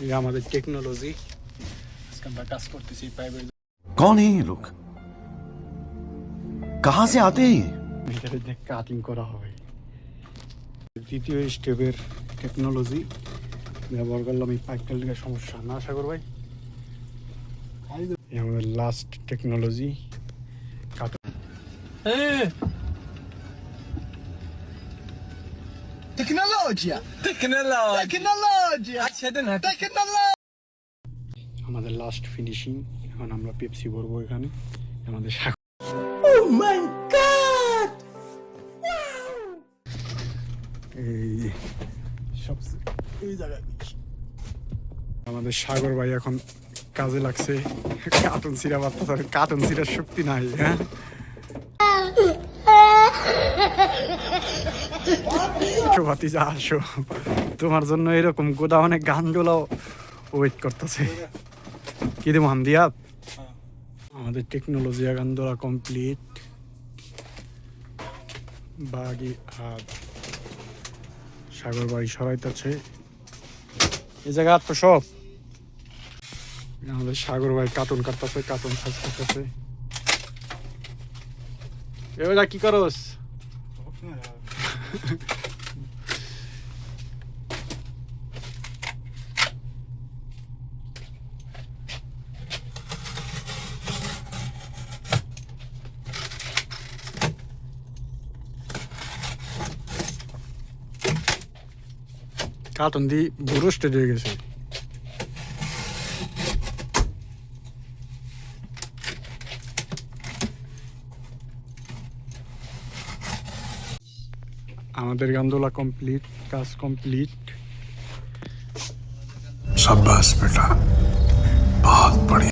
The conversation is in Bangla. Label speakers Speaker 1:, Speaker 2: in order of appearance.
Speaker 1: ये আমাদের টেকনোলজি আজকে আমরা কাজ করতেছি পাইপের
Speaker 2: कौन है ये लोग कहां से आते हैं ये
Speaker 1: এটাতে যে কাটিং করা হবে দ্বিতীয় স্টেপের টেকনোলজি ব্যবহার করলাম এই পাইপটার লিগে সমস্যা না আশা কর ভাই এই আমাদের last technology
Speaker 3: Tecnologia!
Speaker 4: Tecnologia!
Speaker 3: Tecnologia! Tecnologia!
Speaker 1: আমাদের লাস্ট ফিনিশিং এখন আমরা পেপসি ভরবো এখানে আমাদের সাগর এই সব এই জায়গায় আমাদের সাগর ভাই এখন কাজে লাগছে কার্টুন সিরা বার্তা কার্টুন সিরার শক্তি নাই হ্যাঁ ভাতিজা আসো। তোমার জন্য এরকম গোদা গোদামে গানগুলো ওয়েট করতেছে। কি দেবো হামদিয়া আমাদের টেকনোলজি গান্দোলা কমপ্লিট বাগি হাত সাগর বাড়ি সরাইতেছে। এই জায়গা তো সব। আমাদের সাগর ভাই কার্টুন কাটতেছে কার্টুন সাজ করতেছে এবার কি করস? কার্টন দিয়ে স্টেড হয়ে গেছে। আমাদের গান্দোলা কমপ্লিট কাজ কমপ্লিট
Speaker 5: সাব্বাস বেটা বহুত বড়।